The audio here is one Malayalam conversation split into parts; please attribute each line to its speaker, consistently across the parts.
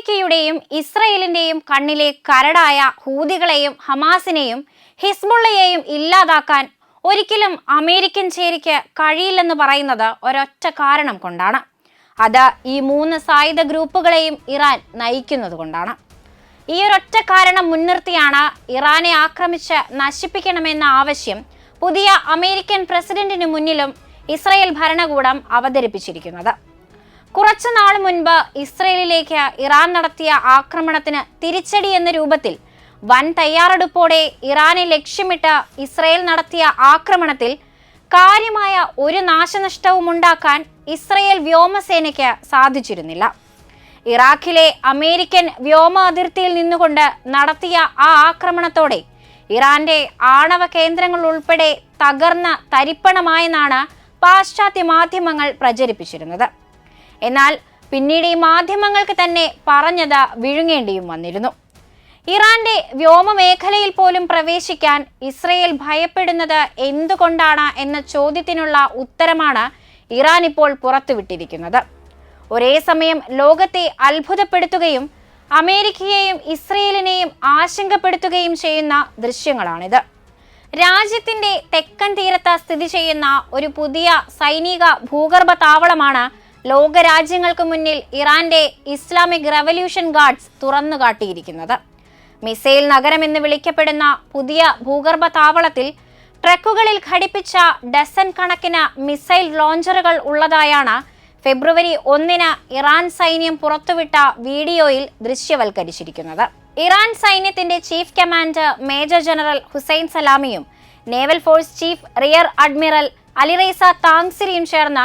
Speaker 1: അമേരിക്കയുടെയും ഇസ്രയേലിന്റെയും കണ്ണിലെ കരടായ ഹൂതികളെയും ഹമാസിനെയും ഹിസ്ബുള്ളയെയും ഇല്ലാതാക്കാൻ ഒരിക്കലും അമേരിക്കൻ ചേരിക്ക് കഴിയില്ലെന്ന് പറയുന്നത് ഒരൊറ്റ കാരണം കൊണ്ടാണ്. അത് ഈ മൂന്ന് സായുധ ഗ്രൂപ്പുകളെയും ഇറാൻ നയിക്കുന്നത് കൊണ്ടാണ്. ഈ ഒരൊറ്റ കാരണം മുൻനിർത്തിയാണ് ഇറാനെ ആക്രമിച്ച് നശിപ്പിക്കണമെന്ന ആവശ്യം പുതിയ അമേരിക്കൻ പ്രസിഡന്റിന് മുന്നിലും ഇസ്രയേൽ ഭരണകൂടം അവതരിപ്പിച്ചിരിക്കുന്നത്. കുറച്ചു നാൾ മുൻപ് ഇസ്രയേലിലേക്ക് ഇറാൻ നടത്തിയ ആക്രമണത്തിന് തിരിച്ചടി എന്ന രൂപത്തിൽ വൻ തയ്യാറെടുപ്പോടെ ഇറാനെ ലക്ഷ്യമിട്ട് ഇസ്രയേൽ നടത്തിയ ആക്രമണത്തിൽ കാര്യമായ ഒരു നാശനഷ്ടവും ഉണ്ടാക്കാൻ ഇസ്രയേൽ വ്യോമസേനയ്ക്ക് സാധിച്ചിരുന്നില്ല. ഇറാഖിലെ അമേരിക്കൻ വ്യോമ അതിർത്തിയിൽ നിന്നുകൊണ്ട് നടത്തിയ ആ ആക്രമണത്തോടെ ഇറാന്റെ ആണവ കേന്ദ്രങ്ങൾ ഉൾപ്പെടെ തകർന്ന തരിപ്പണമായെന്നാണ് പാശ്ചാത്യ മാധ്യമങ്ങൾ പ്രചരിപ്പിച്ചിരുന്നത്. എന്നാൽ പിന്നീട് ഈ മാധ്യമങ്ങൾക്ക് തന്നെ പറഞ്ഞത് വിഴുങ്ങേണ്ടിയും വന്നിരുന്നു. ഇറാന്റെ വ്യോമ മേഖലയിൽ പോലും പ്രവേശിക്കാൻ ഇസ്രയേൽ ഭയപ്പെടുന്നത് എന്തുകൊണ്ടാണ് എന്ന ചോദ്യത്തിനുള്ള ഉത്തരമാണ് ഇറാൻ ഇപ്പോൾ പുറത്തുവിട്ടിരിക്കുന്നത്. ഒരേ സമയം ലോകത്തെ അത്ഭുതപ്പെടുത്തുകയും അമേരിക്കയെയും ഇസ്രയേലിനെയും ആശങ്കപ്പെടുത്തുകയും ചെയ്യുന്ന ദൃശ്യങ്ങളാണിത്. രാജ്യത്തിന്റെ തെക്കൻ തീരത്ത് സ്ഥിതി ചെയ്യുന്ന ഒരു പുതിയ സൈനിക ഭൂഗർഭ താവളമാണ് ലോകരാജ്യങ്ങൾക്ക് മുന്നിൽ ഇറാന്റെ ഇസ്ലാമിക് റവല്യൂഷൻ ഗാർഡ്സ് തുറന്നു കാട്ടിയിരിക്കുന്നത് മിസൈൽ എന്ന് വിളിക്കപ്പെടുന്ന പുതിയ ഭൂഗർഭ താവളത്തിൽ ട്രക്കുകളിൽ ഘടിപ്പിച്ച ഡസൻ കണക്കിന് മിസൈൽ ലോഞ്ചറുകൾ ഉള്ളതായാണ് ഫെബ്രുവരി ഒന്നിന് ഇറാൻ സൈന്യം പുറത്തുവിട്ട വീഡിയോയിൽ ദൃശ്യവൽക്കരിച്ചിരിക്കുന്നത്. ഇറാൻ സൈന്യത്തിന്റെ chief commander major general Hossein സലാമിയും naval force chief rear admiral Alireza താങ്സിരിയും ചേർന്ന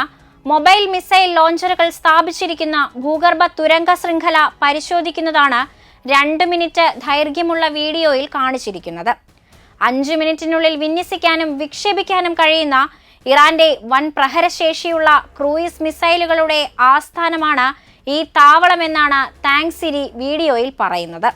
Speaker 1: മൊബൈൽ മിസൈൽ ലോഞ്ചറുകൾ സ്ഥാപിച്ചിരിക്കുന്ന ഭൂഗർഭ തുരങ്ക ശൃംഖല പരിശോധിക്കുന്നതാണ് രണ്ട് മിനിറ്റ് ദൈർഘ്യമുള്ള വീഡിയോയിൽ കാണിച്ചിരിക്കുന്നത്. അഞ്ചു മിനിറ്റിനുള്ളിൽ വിന്യസിക്കാനും വിക്ഷേപിക്കാനും കഴിയുന്ന ഇറാന്റെ വൻ പ്രഹരശേഷിയുള്ള ക്രൂയിസ് മിസൈലുകളുടെ ആസ്ഥാനമാണ് ഈ താവളമെന്നാണ് താങ്ക്സിരി വീഡിയോയിൽ പറയുന്നത്.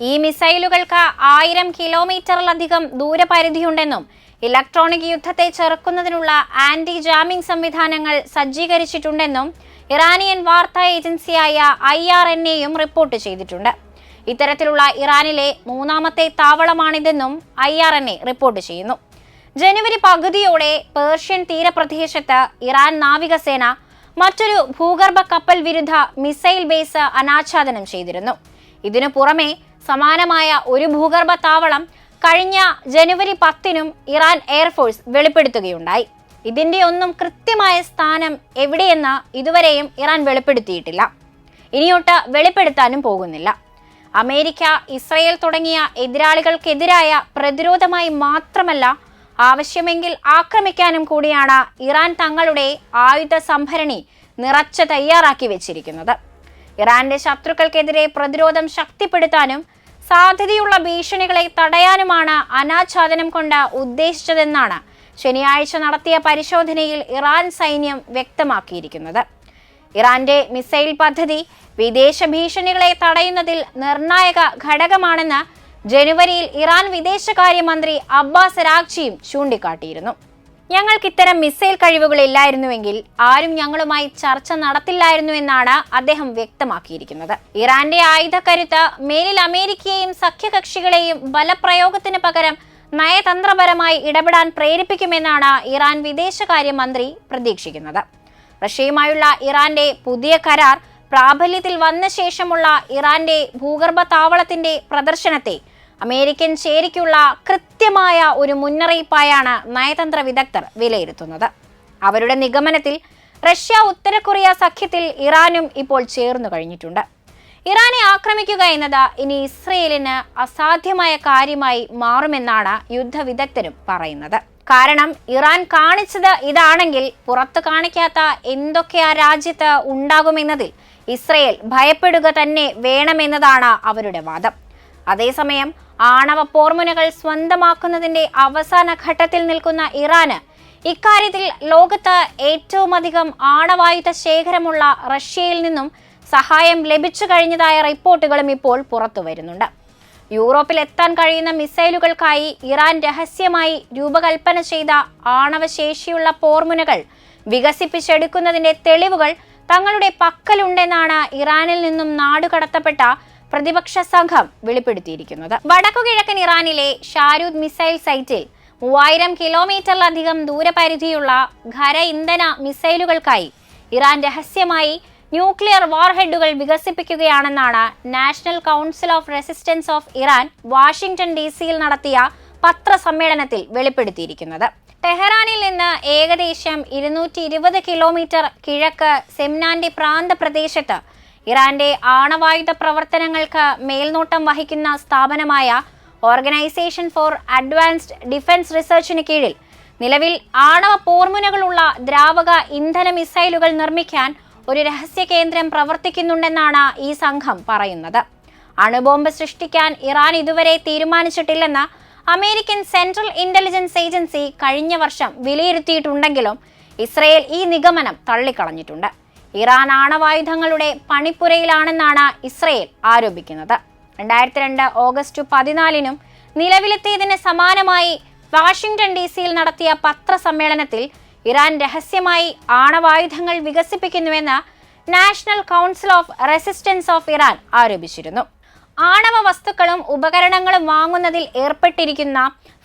Speaker 1: ഈ മിസൈലുകൾക്ക് ആയിരം കിലോമീറ്ററിലധികം ദൂരപരിധിയുണ്ടെന്നും ഇലക്ട്രോണിക് യുദ്ധത്തെ ചെറുക്കുന്നതിനുള്ള ആന്റി ജാമിംഗ് സംവിധാനങ്ങൾ സജ്ജീകരിച്ചിട്ടുണ്ടെന്നും ഇറാനിയൻ വാർത്താ ഏജൻസിയായ ഐ ആർ എൻ എയും റിപ്പോർട്ട് ചെയ്തിട്ടുണ്ട്. ഇത്തരത്തിലുള്ള ഇറാനിലെ മൂന്നാമത്തെ താവളമാണിതെന്നും I R N A report ചെയ്യുന്നു. ജനുവരി പകുതിയോടെ പേർഷ്യൻ തീരപ്രദേശത്ത് ഇറാൻ നാവികസേന മറ്റൊരു ഭൂഗർഭ കപ്പൽ വിരുദ്ധ മിസൈൽ ബേസ് അനാച്ഛാദനം ചെയ്തിരുന്നു. ഇതിനു പുറമെ സമാനമായ ഒരു ഭൂഗർഭ താവളം കഴിഞ്ഞ ജനുവരി പത്തിനും ഇറാൻ എയർഫോഴ്സ് വെളിപ്പെടുത്തുകയുണ്ടായി. ഇതിന്റെ ഒന്നും കൃത്യമായ സ്ഥാനം എവിടെയെന്ന് ഇതുവരെയും ഇറാൻ വെളിപ്പെടുത്തിയിട്ടില്ല. ഇനിയൊട്ട് വെളിപ്പെടുത്താനും പോകുന്നില്ല. അമേരിക്ക ഇസ്രയേൽ തുടങ്ങിയ എതിരാളികൾക്കെതിരായ പ്രതിരോധമായി മാത്രമല്ല ആവശ്യമെങ്കിൽ ആക്രമിക്കാനും കൂടിയാണ് ഇറാൻ തങ്ങളുടെ ആയുധ സംഭരണി നിറച്ച് തയ്യാറാക്കി വെച്ചിരിക്കുന്നത്. ഇറാന്റെ ശത്രുക്കൾക്കെതിരെ പ്രതിരോധം ശക്തിപ്പെടുത്താനും സാധ്യതയുള്ള ഭീഷണികളെ തടയാനുമാണ് അനാച്ഛാദനം കൊണ്ട് ഉദ്ദേശിച്ചതെന്നാണ് ശനിയാഴ്ച നടത്തിയ പരിശോധനയിൽ ഇറാൻ സൈന്യം വ്യക്തമാക്കിയിരിക്കുന്നത്. ഇറാന്റെ മിസൈൽ പദ്ധതി വിദേശ ഭീഷണികളെ തടയുന്നതിൽ നിർണായക ഘടകമാണെന്ന് ജനുവരിയിൽ ഇറാൻ വിദേശകാര്യമന്ത്രി അബ്ബാസ് രാഖ്ചിയും ചൂണ്ടിക്കാട്ടിയിരുന്നു. ഞങ്ങൾക്ക് ഇത്തരം മിസൈൽ കഴിവുകൾ ഇല്ലായിരുന്നുവെങ്കിൽ ആരും ഞങ്ങളുമായി ചർച്ച നടത്തില്ലായിരുന്നു എന്നാണ് അദ്ദേഹം വ്യക്തമാക്കിയിരിക്കുന്നത്. ഇറാന്റെ ആയുധക്കരുത്ത് മേലിൽ അമേരിക്കയെയും സഖ്യകക്ഷികളെയും ബലപ്രയോഗത്തിന് പകരം നയതന്ത്രപരമായി ഇടപെടാൻ പ്രേരിപ്പിക്കുമെന്നാണ് ഇറാൻ വിദേശകാര്യമന്ത്രി പ്രതീക്ഷിക്കുന്നത്. റഷ്യയുമായുള്ള ഇറാന്റെ പുതിയ കരാർ പ്രാബല്യത്തിൽ വന്ന ശേഷമുള്ള ഇറാന്റെ ഭൂഗർഭ താവളത്തിന്റെ പ്രദർശനത്തെ അമേരിക്കൻ ചേരിക്കുള്ള കൃത്യമായ ഒരു മുന്നറിയിപ്പായാണ് നയതന്ത്ര വിദഗ്ധർ വിലയിരുത്തുന്നത്. അവരുടെ നിഗമനത്തിൽ റഷ്യ ഉത്തര കൊറിയ സഖ്യത്തിൽ ഇറാനും ഇപ്പോൾ ചേർന്നു കഴിഞ്ഞിട്ടുണ്ട്. ഇറാനെ ആക്രമിക്കുക എന്നത് ഇനി ഇസ്രയേലിന് അസാധ്യമായ കാര്യമായി മാറുമെന്നാണ് യുദ്ധവിദഗ്ധരും പറയുന്നത്. കാരണം ഇറാൻ കാണിച്ചത് ഇതാണെങ്കിൽ പുറത്തു കാണിക്കാത്ത എന്തൊക്കെ ആ രാജ്യത്ത് ഉണ്ടാകുമെന്നതിൽ ഇസ്രയേൽ ഭയപ്പെടുക തന്നെ വേണമെന്നതാണ് അവരുടെ വാദം. അതേസമയം ആണവ പോർമുനകൾ സ്വന്തമാക്കുന്നതിന്റെ അവസാന ഘട്ടത്തിൽ നിൽക്കുന്ന ഇറാന് ഇക്കാര്യത്തിൽ ലോകത്ത് ഏറ്റവുമധികം ആണവായുധ ശേഖരമുള്ള റഷ്യയിൽ നിന്നും സഹായം ലഭിച്ചു കഴിഞ്ഞതായ റിപ്പോർട്ടുകളും ഇപ്പോൾ പുറത്തു വരുന്നുണ്ട്. യൂറോപ്പിൽ എത്താൻ കഴിയുന്ന മിസൈലുകൾക്കായി ഇറാൻ രഹസ്യമായി രൂപകൽപ്പന ചെയ്ത ആണവശേഷിയുള്ള പോർമുനകൾ വികസിപ്പിച്ചെടുക്കുന്നതിന്റെ തെളിവുകൾ തങ്ങളുടെ പക്കലുണ്ടെന്നാണ് ഇറാനിൽ നിന്നും നാടുകടത്തപ്പെട്ട പ്രതിപക്ഷ സംഘം വെളിപ്പെടുത്തിയിരിക്കുന്നത്. വടക്കുകിഴക്കൻ ഇറാനിലെ ഷാരൂദ് മിസൈൽ സൈറ്റിൽ മൂവായിരം കിലോമീറ്ററിലധികം ദൂരപരിധിയുള്ള ഖര ഇന്ധന മിസൈലുകൾക്കായി ഇറാൻ രഹസ്യമായി ന്യൂക്ലിയർ വാർഹെഡുകൾ വികസിപ്പിക്കുകയാണെന്നാണ് national council of resistance of Iran Washington D സിയിൽ നടത്തിയ പത്രസമ്മേളനത്തിൽ വെളിപ്പെടുത്തിയിരിക്കുന്നത്. ടെഹ്റാനിൽ നിന്ന് ഏകദേശം ഇരുന്നൂറ്റി ഇരുപത് കിലോമീറ്റർ കിഴക്ക് സെംനാന്റെ പ്രാന്തപ്രദേശത്ത് ഇറാന്റെ ആണവായുധ പ്രവർത്തനങ്ങൾക്ക് മേൽനോട്ടം വഹിക്കുന്ന സ്ഥാപനമായ ഓർഗനൈസേഷൻ ഫോർ അഡ്വാൻസ്ഡ് ഡിഫൻസ് റിസർച്ചിന് കീഴിൽ നിലവിൽ ആണവ പോർമുനകളുള്ള ദ്രാവക ഇന്ധന മിസൈലുകൾ നിർമ്മിക്കാൻ ഒരു രഹസ്യ കേന്ദ്രം പ്രവർത്തിക്കുന്നുണ്ടെന്നാണ് ഈ സംഘം പറയുന്നത്. അണുബോംബ് സൃഷ്ടിക്കാൻ ഇറാൻ ഇതുവരെ തീരുമാനിച്ചിട്ടില്ലെന്ന് അമേരിക്കൻ സെൻട്രൽ ഇന്റലിജൻസ് ഏജൻസി കഴിഞ്ഞ വർഷം വിലയിരുത്തിയിട്ടുണ്ടെങ്കിലും ഇസ്രയേൽ ഈ നിഗമനം തള്ളിക്കളഞ്ഞിട്ടുണ്ട്. ഇറാൻ ആണവായുധങ്ങളുടെ പണിപ്പുരയിലാണെന്നാണ് ഇസ്രയേൽ ആരോപിക്കുന്നത്. രണ്ടായിരത്തി രണ്ട് ഓഗസ്റ്റ് പതിനാലിനും നിലവിലെത്തിയതിന് സമാനമായി വാഷിംഗ്ടൺ ഡി സിയിൽ നടത്തിയ പത്രസമ്മേളനത്തിൽ ഇറാൻ രഹസ്യമായി ആണവായുധങ്ങൾ വികസിപ്പിക്കുന്നുവെന്ന് national council of resistance of Iran ആരോപിച്ചിരുന്നു. ആണവ വസ്തുക്കളും ഉപകരണങ്ങളും വാങ്ങുന്നതിൽ ഏർപ്പെട്ടിരിക്കുന്ന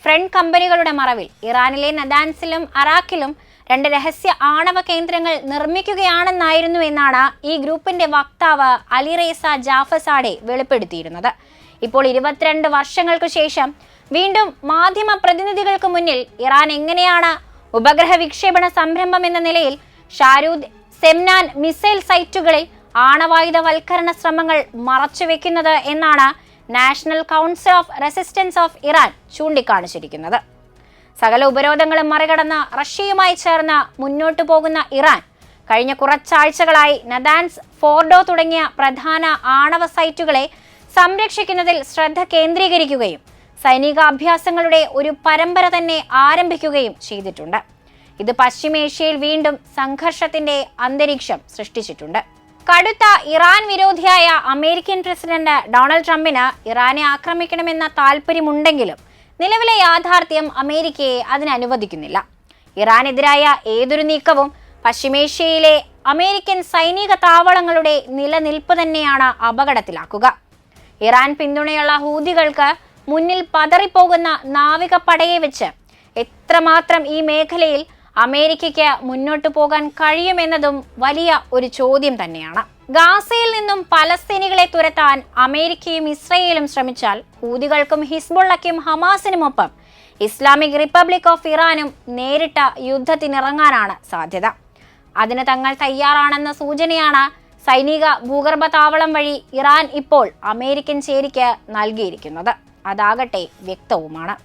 Speaker 1: ഫ്രണ്ട് കമ്പനികളുടെ മറവിൽ ഇറാനിലെ നദാൻസിലും അറാഖിലും രണ്ട് രഹസ്യ ആണവ കേന്ദ്രങ്ങൾ നിർമ്മിക്കുകയാണെന്നായിരുന്നു എന്നാണ് ഈ ഗ്രൂപ്പിന്റെ വക്താവ് അലിറേസ ജാഫസാഡെ വെളിപ്പെടുത്തിയിരുന്നത്. ഇപ്പോൾ ഇരുപത്തിരണ്ട് വർഷങ്ങൾക്ക് ശേഷം വീണ്ടും മാധ്യമ പ്രതിനിധികൾക്ക് മുന്നിൽ ഇറാൻ എങ്ങനെയാണ് ഉപഗ്രഹ വിക്ഷേപണ സംരംഭം എന്ന നിലയിൽ ഷാരൂദ് സെംനാൻ മിസൈൽ സൈറ്റുകളിൽ ആണവായുധവൽക്കരണ ശ്രമങ്ങൾ മറച്ചുവെക്കുന്നത് എന്നാണ് national council of resistance of Iran ചൂണ്ടിക്കാണിച്ചിരിക്കുന്നത്. സകല ഉപരോധങ്ങളും മറികടന്ന് റഷ്യയുമായി ചേർന്ന് മുന്നോട്ടു പോകുന്ന ഇറാൻ. കഴിഞ്ഞ കുറച്ചാഴ്ചകളായി നദാൻസ് ഫോർഡോ തുടങ്ങിയ പ്രധാന ആണവ സൈറ്റുകളെ സംരക്ഷിക്കുന്നതിൽ ശ്രദ്ധ കേന്ദ്രീകരിക്കുകയും സൈനികാഭ്യാസങ്ങളുടെ ഒരു പരമ്പര തന്നെ ആരംഭിക്കുകയും ചെയ്തിട്ടുണ്ട്. ഇത് പശ്ചിമേഷ്യയിൽ വീണ്ടും സംഘർഷത്തിന്റെ അന്തരീക്ഷം സൃഷ്ടിച്ചിട്ടുണ്ട്. കടുത്ത ഇറാൻ വിരോധിയായ അമേരിക്കൻ പ്രസിഡന്റ് ഡൊണാൾഡ് ട്രംപിന് ഇറാനെ ആക്രമിക്കണമെന്ന താല്പര്യമുണ്ടെങ്കിലും നിലവിലെ യാഥാർത്ഥ്യം അമേരിക്കയെ അതിനനുവദിക്കുന്നില്ല. ഇറാനെതിരായ ഏതൊരു നീക്കവും പശ്ചിമേഷ്യയിലെ അമേരിക്കൻ സൈനിക താവളങ്ങളുടെ നിലനിൽപ്പ് തന്നെയാണ് അപകടത്തിലാക്കുക. ഇറാൻ പിന്തുണയുള്ള ഹൂതികൾക്ക് മുന്നിൽ പതറിപ്പോകുന്ന നാവിക പടയെ വെച്ച് എത്രമാത്രം ഈ മേഖലയിൽ അമേരിക്കയ്ക്ക് മുന്നോട്ടു പോകാൻ കഴിയുമെന്നതും വലിയ ഒരു ചോദ്യം തന്നെയാണ്. ഗാസയിൽ നിന്നും പലസ്തീനികളെ തുരത്താൻ അമേരിക്കയും ഇസ്രയേലും ശ്രമിച്ചാൽ ഹൂതികൾക്കും ഹിസ്ബുള്ളയ്ക്കും ഹമാസിനുമൊപ്പം ഇസ്ലാമിക് റിപ്പബ്ലിക് ഓഫ് ഇറാനും നേരിട്ട യുദ്ധത്തിനിറങ്ങാനാണ് സാധ്യത. അതിന് തങ്ങൾ തയ്യാറാണെന്ന സൂചനയാണ് സൈനിക ഭൂഗർഭ താവളം വഴി ഇറാൻ ഇപ്പോൾ അമേരിക്കൻ ചേരിക്ക് നൽകിയിരിക്കുന്നത്. അതാകട്ടെ വ്യക്തവുമാണ്.